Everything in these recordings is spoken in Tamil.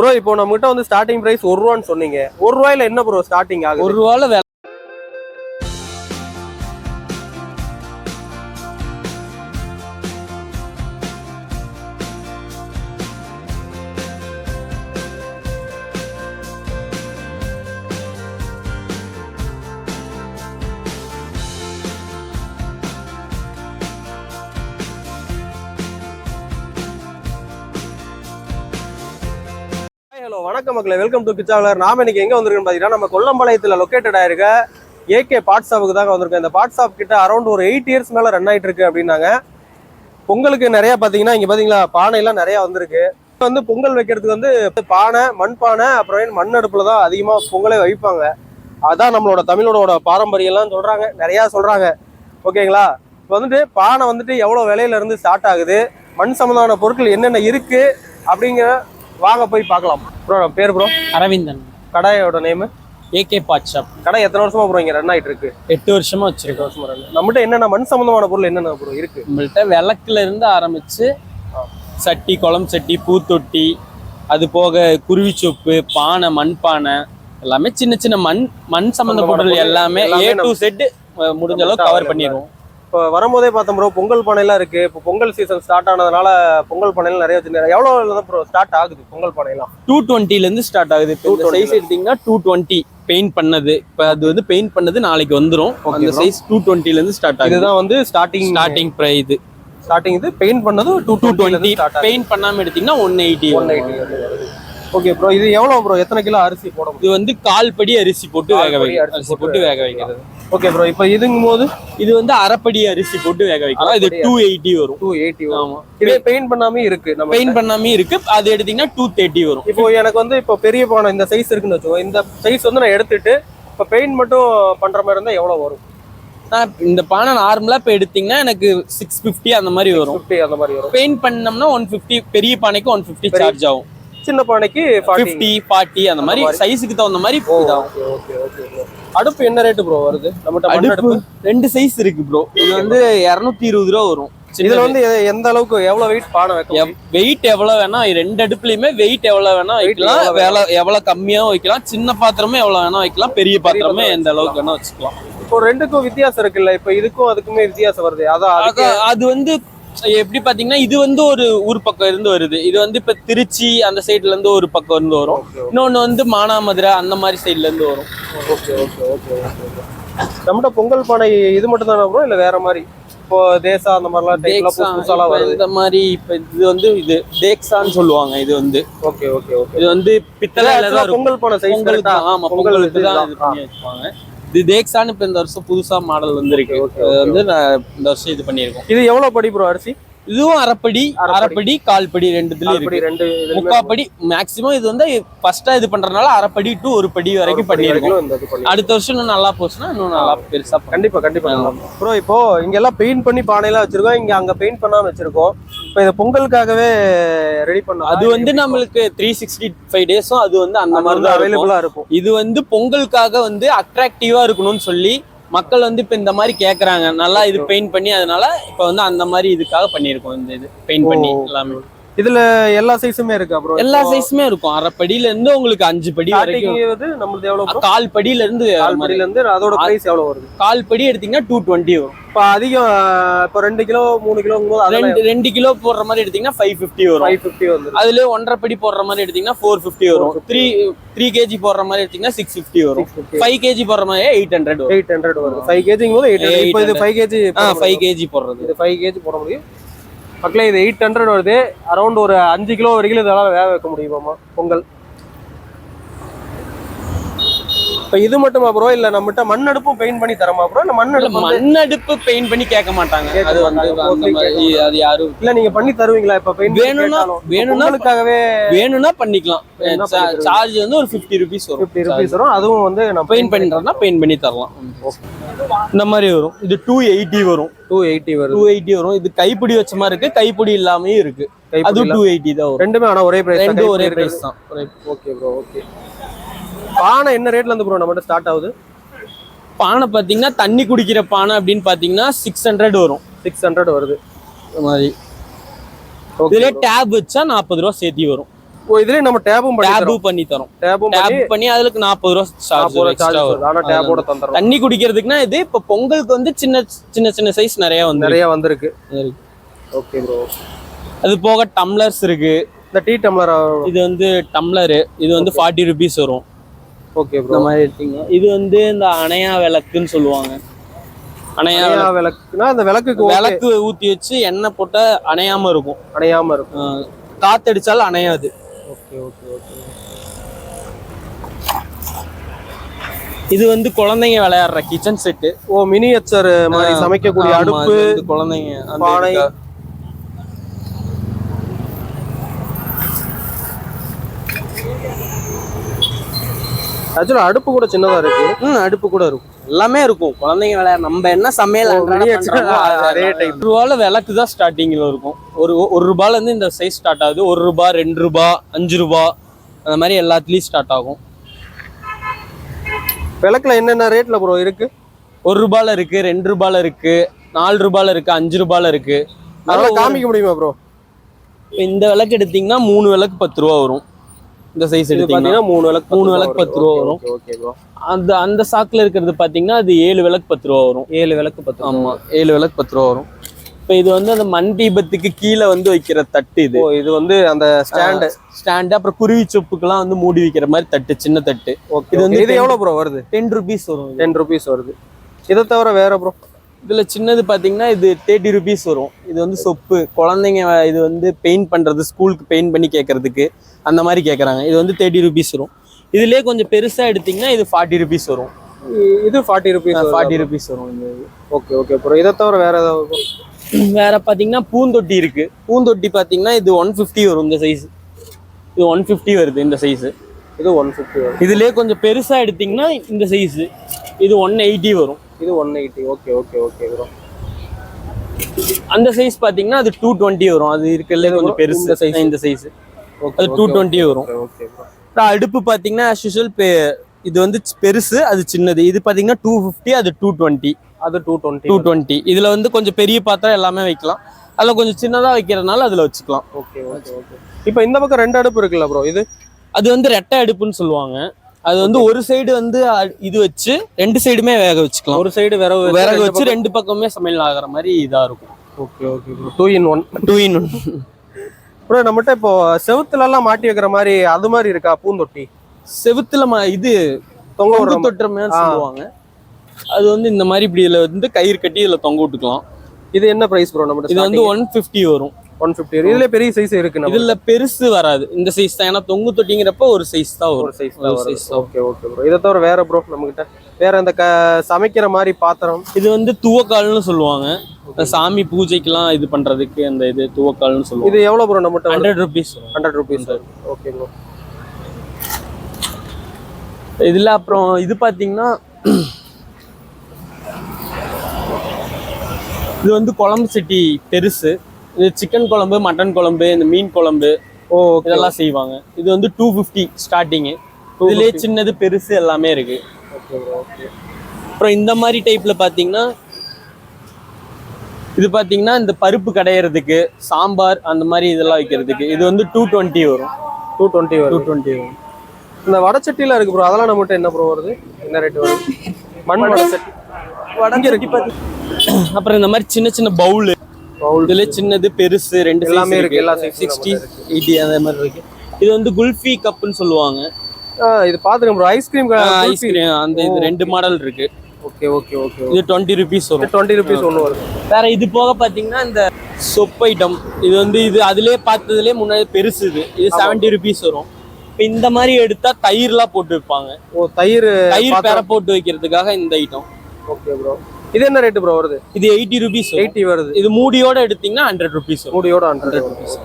ப்ரோ இப்போ நம்மகிட்ட வந்து ஸ்டார்டிங் பிரைஸ் ஒரு ரூபான்னு சொன்னீங்க. ஒரு ரூபாயில என்ன ப்ரோ ஸ்டார்டிங் ஆகும் ஒரு ரூபால வணக்கம் மக்களை. வெல்கம் டு கிச்சாவலர் நாம இன்னைக்கு எங்கே வந்திருக்குன்னு பார்த்தீங்கன்னா நம்ம கொல்லம்பாளையத்தில் லொக்கேட்டட் ஆயிருக்க ஏகே பார்ட் ஷாப்புக்கு தாங்க வந்திருக்கோம். இந்த பார்ட் ஷாப் கிட்ட அரௌண்ட் ஒரு எயிட் இயர்ஸ் மேலே ரன் ஆயிட்டு இருக்கு அப்படின்னாங்க. பொங்கலுக்கு நிறையா பார்த்தீங்கன்னா இங்கே பார்த்தீங்களா பானை எல்லாம் வந்திருக்கு. வந்து பொங்கல் வைக்கிறதுக்கு வந்து பானை மண் பானை அப்புறம் மண் அடுப்பில் தான் அதிகமாக பொங்கலே வைப்பாங்க. அதான் நம்மளோட தமிழோட பாரம்பரியம்லாம் சொல்கிறாங்க நிறையா சொல்கிறாங்க ஓகேங்களா? இப்போ வந்துட்டு பானை வந்துட்டு எவ்வளோ விலையிலேருந்து ஸ்டார்ட் ஆகுது? மண் சம்மந்தமான பொருட்கள் என்னென்ன இருக்குது அப்படிங்கிற வாங்க போய் பார்க்கலாம். ப்ரோ பேர் ப்ரோ அரவிந்தன். கடையோட நேம் ஏகே பாட் ஷாப் கடை எத்தனை வருஷமா ப்ரோ இங்க ரன் ஆயிட்டு இருக்கு எட்டு வருஷமா வச்சிருக்கோம். வருஷமா run. நம்மகிட்ட என்னென்ன மண் சம்பந்தமான பொருள் என்னென்ன ப்ரோ இருக்கு? நம்மள்ட்ட விளக்குல இருந்து ஆரம்பிச்சு சட்டி குளம் சட்டி பூத்தொட்டி அது போக குருவி சொப்பு பானை மண் பானை எல்லாமே சின்ன சின்ன மண் மண் சம்பந்த பொருள் எல்லாமே ஏ டு செட் முடிஞ்ச அளவுக்கு கவர் பண்ணிடுவோம் இப்போ வரும்போதே பார்த்தோம் ப்ரோ பொங்கல் பானையெல்லாம் இருக்கு. இப்போ பொங்கல் சீசன் ஸ்டார்ட் ஆனதுனால பொங்கல் பானையெல்லாம் நிறைய வச்சிருந்தாங்க எவ்வளோ தான் ப்ரோ ஸ்டார்ட் ஆகுது பொங்கல் பானையெல்லாம் டூ டுவெண்ட்டில இருந்து ஸ்டார்ட் ஆகுது. 220 சைஸ் எடுத்தீங்கன்னா டூ டுவெண்ட்டி பெயிண்ட் பண்ணது. இப்போ அது வந்து பெயிண்ட் பண்ணது நாளைக்கு Okay, அந்த. சைஸ் டூ டுவெண்ட்டில இருந்து ஸ்டார்ட் ஆகுது. இதுதான் வந்து ஸ்டார்டிங் ஸ்டார்டிங் ப்ரைஸ் ஸ்டார்டிங் இது பெயிண்ட் பண்ணது two two two twenty paint பண்ணாம எடுத்தீங்கன்னா one eighty one eighty okay bro இது எவ்வளோ ப்ரோ எத்தனை கிலோ அரிசி போட முடியும்? இது வந்து கால் படி அரிசி போட்டு வேக வைக்க அரிசி போட்டு வேக வைக்கிறது. ஓகே ப்ரோ இப்போ இதுங்கும் போது இது வந்து அரைப்படி அரிசி போட்டு வேக வைக்கலாம். இது டூ எயிட்டி வரும். டூ எயிட்டி ஆமா. இதே பெயிண்ட் பண்ணாமே இருக்கு நம்ம பெயிண்ட் பண்ணாமே இருக்கு. அது எடுத்தீங்கன்னா டூ தேர்ட்டி வரும். இப்போ எனக்கு வந்து இப்போ பெரிய பானை இந்த சைஸ் இருக்குன்னு வச்சுக்கோ இந்த சைஸ் வந்து நான் எடுத்துட்டு இப்போ பெயிண்ட் மட்டும் பண்ற மாதிரி இருந்தா எவ்வளவு வரும்? நான் இந்த பானை நார்மலா இப்போ எடுத்தீங்கன்னா எனக்கு சிக்ஸ் ஃபிஃப்டி அந்த மாதிரி வரும். ஃபிஃப்டி அந்த மாதிரி வரும். பெயிண்ட் பண்ணோம்னா ஒன் ஃபிஃப்டி பெரிய பானைக்கு ஒன் ஃபிஃப்டி சார்ஜ் ஆகும். சின்ன பானைக்கு ஃபிஃப்டி ஃபார்ட்டி அந்த மாதிரி. சைஸுக்கு தகுந்த மாதிரி இதாகும். ஓகே ஓகே அடுப்பு என்ன ரேட்டு ப்ரோ வருது? நம்மகிட்ட அடுப்பு ரெண்டு சைஸ் இருக்கு ப்ரோ இது வந்து இரநூத்தி இருபது ரூபா வரும். இதுல வந்து எந்த அளவுக்கு எவ்வளவு வெயிட் பானை வைக்க முடியும்? வெயிட் எவ்வளவு வேணா ரெண்டு அடுப்புலயுமே வெயிட் எவ்வளவு வேணா வைக்கலாம். எவ்வளவு வேலை எவ்வளவு கம்மியாவும் வைக்கலாம். சின்ன பாத்திரமே எவ்வளவு வேணா வைக்கலாம். பெரிய பாத்திரமே எந்த அளவுக்கு வேணா வச்சுக்கலாம். இப்போ ரெண்டுக்கும் வித்தியாசம் இருக்குல்ல. இப்போ இதுக்கும் அதுக்குமே வித்தியாசம் வருது. அதான் அது வந்து எப்படி பாத்தீங்கன்னா இது வந்து ஒரு ஊர் பக்கம் இருந்து வருது. இது வந்து இப்ப திருச்சி அந்த சைடுல இருந்து ஒரு பக்கம் இருந்து வரும். இன்னொன்னு வந்து மானாமதுரை அந்த மாதிரி சைடுல இருந்து வரும். ஓகே ஓகே ஓகே ஓகே நம்மகிட்ட பொங்கல் பானை இது மட்டும் தானே ப்ரோ இல்ல வேற மாதிரி? இப்போ தேசா அந்த மாதிரிலாம் டைப்லாம் வருது. இந்த மாதிரி இப்ப இது வந்து இது தேக்ஸான்னு சொல்லுவாங்க இது வந்து. ஓகே ஓகே ஓகே இது வந்து இருக்கும். பொங்கல் பானை சைஸ் ஆமா பொங்கலுக்கு தான் இது பண்ணி வச்சுப்பாங்க இது தேக்ஸான்னு இப்ப இந்த வருஷம் புதுசா மாடல் வந்திருக்கு. வந்து நான் இந்த வருஷம் இது பண்ணியிருக்கோம். இது எவ்வளவு படி ப்ரோ அரிசி? இதுவும் அரைப்படி அரைப்படி. கால்படி அப்படி இருக்கு. ரெண்டு முக்காப்படி மேக்ஸிமம் இது வந்து ஃபர்ஸ்டா இது பண்றதுனால அரைப்படி டு ஒரு படி வரைக்கும் பண்ணிருக்கோம் அடுத்த வருஷம் இன்னும் நல்லா போச்சுன்னா இன்னும் நல்லா பெருசா. கண்டிப்பா கண்டிப்பா. ப்ரோ இப்போ இங்க எல்லாம் பெயிண்ட் பண்ணி பானையெல்லாம் வச்சிருக்கோம். இங்க அங்க பெயிண்ட் பண்ணாம வச்சிருக்கோம். இப்போ இது பொங்கலுக்காகவே ரெடி பண்ண அது வந்து நம்மளுக்கு த்ரீ சிக்ஸ்டி ஃபைவ் டேஸும் அது வந்து அந்த மாதிரி தான் இருக்கும். அவைலபிளா இருக்கும். இது வந்து பொங்கலுக்காக வந்து அட்ராக்டிவா இருக்கணும்னு சொல்லி மக்கள் வந்து இப்ப இந்த மாதிரி கேக்குறாங்க. நல்லா இது பெயிண்ட் பண்ணி அதனால இப்ப வந்து அந்த மாதிரி இதுக்காக பண்ணியிருக்கோம் இந்த இது பெயிண்ட் பண்ணி. எல்லாமே. இதுல எல்லா சைஸுமே இருக்கா ப்ரோ எல்லா சைஸுமே இருக்கும். அரை படியில இருந்து உங்களுக்கு அஞ்சு படி வரைக்கும் வந்து நம்மளுது எவ்வளவு? கால் படியில இருந்து கால் படியில இருந்து அதோட பிரைஸ் எவ்வளவு வருது? கால் படி எடுத்தீங்கன்னா டூ டுவெண்ட்டி வரும். இப்போ அதிகம் இப்போ ரெண்டு கிலோ மூணு கிலோ ரெண்டு ரெண்டு கிலோ போடுற மாதிரி எடுத்தீங்கன்னா ஃபைவ் ஃபிஃப்டி வரும். ஃபைவ் ஃபிஃப்டி வந்து அதுல ஒன்றரை படி போடுற மாதிரி எடுத்தீங்கன்னா ஃபோர் ஃபிஃப்டி வரும். 450 த்ரீ த்ரீ கேஜி போடுற மாதிரி எடுத்தீங்கன்னா சிக்ஸ் ஃபிஃப்டி வரும். ஃபைவ் கேஜி போடுற மாதிரி எயிட் ஹண்ட்ரட் வரும். எயிட் ஹண்ட்ரட் வருது. ஃபைவ் கேஜிங் போது எயிட் இப்போ இது ஃபைவ் கேஜி ஃபைவ் கேஜி போடுறது. இது ஃபைவ் கேஜி போட முடியும் மக்களே இது எயிட் ஹண்ட்ரட் வருது. அரௌண்ட் ஒரு அஞ்சு கிலோ வரைக்கும் இதெல்லாம் வேக வைக்க முடியுமாம்மா? பொங்கல். இப்போ இது மட்டுமா ப்ரோ இல்ல நம்மகிட்ட மண் அடுப்பும் பெயிண்ட் பண்ணி தரமா ப்ரோ இல்ல மண் அடுப்பு மண் அடுப்பு பெயிண்ட் பண்ணி கேட்க மாட்டாங்க. அது வந்து அது யாரும் இல்ல நீங்க பண்ணி தருவீங்களா இப்ப பெயிண்ட் வேணும்னா- வேணும்னா பொங்கலுக்காகவே வேணும்னா பண்ணிக்கலாம். சார்ஜ் வந்து ஒரு ஃபிஃப்டி ருபீஸ் வரும். ஃபிஃப்டி ருபீஸ் வரும். அதுவும் வந்து நம்ம பெயிண்ட் பண்ணிட்டோம்னா பெயிண்ட் பண்ணி தரலாம். இந்த மாதிரி வரும். இது டூ எயிட்டி வரும். டூ எயிட்டி வருது டூ எயிட்டி வரும். இது கைப்பிடி வச்ச மாதிரி இருக்கு. கைப்பிடி இல்லாமயும் இருக்கு. இல்ல. டூ எயிட்டி தான் வரும். ரெண்டுமே ஆனா ஒரே பிரைஸ் ரெண்டும் ஒரே பிரைஸ் தான். ஓகே ப்ரோ ஓகே பானை என்ன ரேட்ல இருந்து ப்ரோ நம்மகிட்ட ஸ்டார்ட் ஆகுது? பானை பாத்தீங்கன்னா தண்ணி குடிக்கிற பானை அப்படின்னு பாத்தீங்கன்னா சிக்ஸ் ஹண்ட்ரட் வரும். சிக்ஸ் ஹண்ட்ரட் வருது. இந்த மாதிரி. இதுல. டேப் வச்சா நாற்பது ரூபா சேர்த்தி வரும். ஓ இதுலயே நம்ம டேபும் பண்ணி டேபு தரோம். பண்ணி தரோம். டேபும் டேப் பண்ணி அதுக்கு நாற்பது ரூபா சார்ஜ் ஆனா டேபோட தந்துடுறோம். தண்ணி குடிக்கிறதுக்குன்னா இது இப்ப பொங்கலுக்கு வந்து சின்ன சின்ன சின்ன சைஸ் நிறைய வந்து நிறைய வந்திருக்கு. ஓகே ப்ரோ அது போக டம்ளர்ஸ் இருக்கு. இந்த டீ டம்ளர் இது வந்து டம்ளரு இது வந்து ஃபார்ட்டி ருபீஸ் வரும். ஓகே இந்த மாதிரி எடுத்தீங்கன்னா இது வந்து இந்த அணையா விளக்குன்னு சொல்லுவாங்க. அணையா விளக்கு. விளக்குனா அந்த விளக்குக்கு. விளக்கு ஊத்தி வச்சு எண்ணெய் போட்டா அணையாம இருக்கும். அணையாம இருக்கும். காத்தடிச்சாலும் அணையாது. ஓகே ஓகே ஓகே இது வந்து குழந்தைங்க விளையாடுற கிச்சன் செட்டு ஓ மினியேச்சர் மாதிரி சமைக்கக்கூடிய அடுப்பு குழந்தைங்க பானை. இதுக்கா- ஆக்சுவலா அடுப்பு கூட சின்னதா இருக்கு. ம் அடுப்பு கூட இருக்கும். எல்லாமே இருக்கும். குழந்தைங்க விளையாட நம்ம என்ன சமையல் அது. டைப் ரூபால விளக்கு தான் ஸ்டார்டிங்ல இருக்கும். ஒரு ஒரு ரூபால இருந்து இந்த சைஸ் ஸ்டார்ட் ஆகுது. ஒரு ரூபா ரெண்டு ரூபா அஞ்சு ரூபா அந்த மாதிரி எல்லாத்துலயும் ஸ்டார்ட் ஆகும். விளக்குல என்னென்ன ரேட்ல ப்ரோ இருக்கு? ஒரு ரூபால இருக்கு ரெண்டு ரூபால இருக்கு நாலு ரூபால இருக்கு அஞ்சு ரூபால இருக்கு. அதெல்லாம் காமிக்க முடியுமா ப்ரோ இப்ப இந்த விளக்கு எடுத்தீங்கன்னா மூணு விளக்கு பத்து ரூபா வரும். இந்த சைஸ் எடுத்தீங்கன்னா பாத்தீங்கன்னா மூணு விளக்கு மூணு விளக்கு பத்து ரூபா வரும். ஓகே ப்ரோ அந்த அந்த சாக்குல இருக்கிறது பாத்தீங்கன்னா அது ஏழு விளக்கு பத்து ரூபா வரும். ஏழு விளக்கு பத்து. ஆமா ஏழு விளக்கு பத்து ரூபா வரும். இப்போ இது வந்து அந்த மண் தீபத்துக்கு கீழே வந்து வைக்கிற தட்டு இது. இது வந்து அந்த ஸ்டாண்ட் ஸ்டாண்டு அப்புறம் குருவி சொப்புக்கெல்லாம் வந்து மூடி வைக்கிற மாதிரி தட்டு சின்ன தட்டு. ஓகே இது வந்து இது எவ்வளவு ப்ரோ வருது? டென் ருபீஸ் வரும். டென் ருபீஸ் வருது. இதை தவிர வேற ப்ரோ இதுல சின்னது பாத்தீங்கன்னா இது தேர்ட்டி ருபீஸ் வரும். இது வந்து சொப்பு. குழந்தைங்க இது வந்து பெயிண்ட் பண்றது ஸ்கூலுக்கு பெயிண்ட் பண்ணி கேட்கறதுக்கு அந்த மாதிரி கேட்கறாங்க இது வந்து தேர்ட்டி ருபீஸ் வரும். இதுலயே கொஞ்சம் பெருசா எடுத்தீங்கன்னா இது ஃபார்ட்டி ருபீஸ் வரும். இது ஃபார்ட்டி ருபீஸ் ஃபார்ட்டி ருபீஸ் வரும். இந்த. ஓகே ஓகே ப்ரோ இதை தவிர வேற ஏதாவது? வேற பாத்தீங்கன்னா பூந்தொட்டி இருக்கு. பூந்தொட்டி பாத்தீங்கன்னா இது ஒன் ஃபிஃப்டி வரும் இந்த சைஸ் இது ஒன் ஃபிஃப்டி வருது இந்த சைஸ் இது ஒன் ஃபிஃப்டி வரும். இதுலயே கொஞ்சம் பெருசா எடுத்தீங்கன்னா இந்த சைஸ் இது ஒன் எயிட்டி வரும். இது one eighty okay okay okay bro அந்த சைஸ் பாத்தீங்கன்னா அது டூ டுவெண்ட்டி வரும். அது இருக்கிறதுல கொஞ்சம் பெருசு. size. இந்த சைஸ் அது டூ டுவெண்ட்டி வரும். அப்புறம் அடுப்பு பாத்தீங்கன்னா as usual பெ- இது வந்து பெருசு அது சின்னது. இது பாத்தீங்கன்னா டூ ஃபிஃப்டி அது டூ டுவெண்ட்டி அது டூ டுவெண்ட்டி டூ டுவெண்ட்டி இதுல வந்து கொஞ்சம் பெரிய பாத்திரம் எல்லாமே வைக்கலாம். அதுல கொஞ்சம் சின்னதா வைக்கிறதுனால அதுல வச்சுக்கலாம். ஓகே ஓகே ஓகே இப்போ இந்த பக்கம் ரெண்டு அடுப்பு இருக்குல்ல ப்ரோ இது? அது வந்து ரெட்டை அடுப்புன்னு சொல்லுவாங்க. அது வந்து ஒரு சைடு வந்து இது வச்சு ரெண்டு சைடுமே வேக வச்சுக்கலாம். ஒரு சைடு விறகு விறகு வச்சு ரெண்டு பக்கமே சமையல் ஆகுற மாதிரி இதா இருக்கும். Okay okay two in one two in one bro நம்மகிட்ட இப்போ செவுத்துல எல்லாம் மாட்டி வைக்கிற மாதிரி அது மாதிரி இருக்கா? பூந்தொட்டி. செவுத்துல இது தொங்க விடுற தொட்டுற மாதிரி. சொல்லுவாங்க. அது வந்து இந்த மாதிரி இப்படி இதுல வந்து கயிறு கட்டி இதுல தொங்க விட்டுக்கலாம். இது என்ன பிரைஸ் ப்ரோ நம்மகிட்ட இது வந்து ஒன் ஃபிஃப்டி வரும். ஒன் ஃபிஃப்டி இதுல பெரிய சைஸ் இருக்கு இதுல பெருசு வராது. இந்த சைஸ் தான். ஏன்னா தொங்கு தொட்டிங்கிறப்ப ஒரு சைஸ் தான் ஒரு வரும். சைஸ் தான். ஓகே ஓகே ப்ரோ இதை தவிர வேற ப்ரோ நம்மகிட்ட? வேற இந்த க சமைக்கிற மாதிரி பாத்திரம். இது வந்து துவக்கால்னு சொல்லுவாங்க. சாமி பூஜைக்கெல்லாம் இது பண்றதுக்கு அந்த இது துவக்கால்னு சொல்லுவாங்க. இது எவ்வளவு ப்ரோ நம்மகிட்ட hundred rupees hundred rupees okay bro இதுல அப்புறம் இது பாத்தீங்கன்னா இது வந்து குழம்பு சட்டி பெருசு. இது சிக்கன் குழம்பு மட்டன் குழம்பு இந்த மீன் குழம்பு ஓ இதெல்லாம் செய்வாங்க. இது வந்து டூ ஃபிஃப்டி ஸ்டார்டிங்கு இதுலயே சின்னது பெருசு எல்லாமே இருக்கு. ஓகே ப்ரோ ஓகே அப்புறம் இந்த மாதிரி டைப்ல பாத்தீங்கன்னா இது பாத்தீங்கன்னா இந்த பருப்பு கடையிறதுக்கு சாம்பார் அந்த மாதிரி இதெல்லாம் வைக்கிறதுக்கு. இது வந்து டூ டுவெண்ட்டி வரும். டூ டுவெண்ட்டி டூ வரும் டுவெண்ட்டி வரும். இந்த வடச்சட்டிலாம் இருக்கு ப்ரோ அதெல்லாம் நம்மகிட்ட என்ன ப்ரோ வருது? என்ன ரேட் வருது? மண் வடச்சட்டி வடஞ்சட்டி பாத்தி அப்புறம் இந்த மாதிரி சின்ன சின்ன பவுல் பவுல் இதுல சின்னது பெருசு ரெண்டு எல்லாமே இருக்கு, எல்லா சிக்ஸ்டி எயிட்டி அந்த மாதிரி இருக்கு. இது வந்து குல்ஃபி கப்னு சொல்லுவாங்க. இது பாத்துங்க ப்ரோ ஐஸ்கிரீம் ஐஸ்கிரீம் அந்த இது ரெண்டு மாடல் இருக்கு. ஓகே ஓகே ஓகே இது டுவெண்ட்டி ருபீஸ் வரும். டுவெண்ட்டி ருபீஸ் ஒன்று வருது வேற இது போக பாத்தீங்கன்னா இந்த சொப் ஐட்டம் இது வந்து இது அதுலயே பார்த்ததுலயே முன்னாடி பெருசு இது. இது செவன்ட்டி ருபீஸ் வரும். இப்போ இந்த மாதிரி எடுத்தா தயிர்லாம் போட்டு வைப்பாங்க. ஓ தயிர் தயிர் பேர போட்டு வைக்கிறதுக்காக இந்த ஐட்டம் ஓகே ப்ரோ இது என்ன ரேட் ப்ரோ வருது? இது எயிட்டி ருபீஸ் எயிட்டி வருது. இது மூடியோட எடுத்தீங்கன்னா ஹண்ட்ரட் ருபீஸ் வரும். மூடியோட ஹண்ட்ரட் ருபீஸ்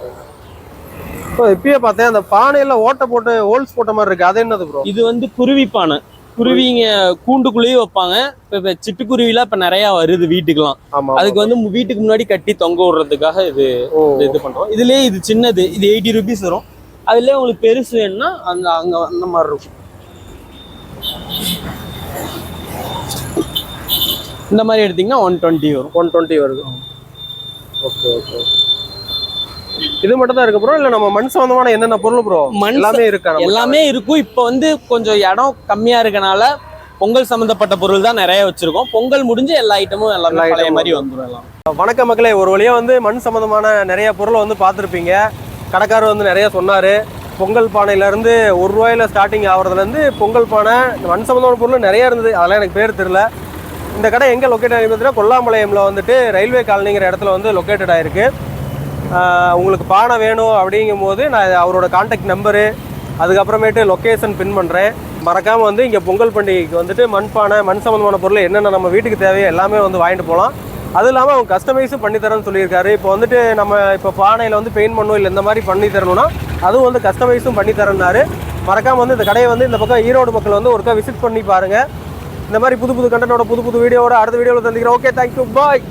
இப்பயே பார்த்தேன். அந்த பானையில ஓட்டை போட்டு ஹோல்ஸ் போட்ட மாதிரி இருக்கு. அது என்னது ப்ரோ இது வந்து குருவி பானை. குருவிங்க கூண்டுக்குள்ளேயே வைப்பாங்க. இப்போ சிட்டுக்குருவிலாம் இப்போ நிறைய வருது வீட்டுக்கெல்லாம். ஆமா அதுக்கு வந்து வீட்டுக்கு முன்னாடி கட்டி தொங்க விடுறதுக்காக இது இது பண்றோம். இதுலயே இது சின்னது. இது எயிட்டி ருபீஸ் வரும். அதுலயே உங்களுக்கு பெருசு வேணும்னா அந்த அங்க அந்த மாதிரி இருக்கும். இந்த மாதிரி எடுத்தீங்கன்னா ஒன் டுவெண்ட்டி வரும். ஒன் டுவெண்ட்டி வருது. Okay okay. இது மட்டும் தான் இருக்கு ப்ரோ இல்ல நம்ம மண் சம்பந்தமான என்னென்ன பொருள் ப்ரோ மண் எல்லாமே இருக்கா எல்லாமே இருக்கும். இப்போ வந்து கொஞ்சம் இடம் கம்மியா இருக்கனால பொங்கல் சம்பந்தப்பட்ட பொருள் தான் நிறைய வச்சிருக்கோம். பொங்கல் முடிஞ்சு எல்லா ஐட்டமும் எல்லாமே எல்லா பழைய மாதிரி வந்துடும் எல்லாம். வணக்கம் மக்களே ஒரு வழியா வந்து மண் சம்பந்தமான நிறைய பொருளை வந்து பார்த்துருப்பீங்க. கடைக்காரர் வந்து நிறைய சொன்னாரு. பொங்கல் பானையில இருந்து ஒரு ரூபாயில ஸ்டார்டிங் ஆகுறதுல இருந்து பொங்கல் பானை மண் சம்பந்தமான பொருள் நிறைய இருந்தது. அதெல்லாம் எனக்கு பேர் தெரியல. இந்த கடை எங்கே லொக்கேட் ஆகி பார்த்தீங்கன்னா கொல்லாம்பாளையம்ல வந்துட்டு ரயில்வே காலனிங்கிற இடத்துல வந்து லொக்கேட்டட் ஆயிருக்கு. ஆஹ் உங்களுக்கு பானை வேணும் அப்படிங்கும் போது நான் அவரோட காண்டாக்ட் நம்பரு அதுக்கப்புறமேட்டு லொக்கேஷன் பின் பண்ணுறேன் மறக்காமல் வந்து இங்கே பொங்கல் பண்டிகைக்கு வந்துட்டு மண் பானை மண் சம்மந்தமான பொருள் என்னென்ன நம்ம வீட்டுக்கு தேவையோ எல்லாமே வந்து வாங்கிட்டு போகலாம் அது இல்லாமல் அவங்க கஸ்டமைஸும் பண்ணித்தரேன்னு சொல்லியிருக்காரு. இப்போ வந்துட்டு நம்ம இப்போ பானையில் வந்து பெயிண்ட் பண்ணணும் இல்லை இந்த மாதிரி பண்ணி தரணும்னா அதுவும் வந்து கஸ்டமைஸும் பண்ணி தரேன்னாரு. மறக்காமல் வந்து இந்த கடையை வந்து இந்த பக்கம் ஈரோடு மக்கள் வந்து ஒருக்கா விசிட் பண்ணி பாருங்கள் இந்த மாதிரி புது புது கண்டனோட புது புது வீடியோவோட அடுத்த வீடியோவில் தந்திக்கிறேன் ஓகே தேங்க்யூ பாய்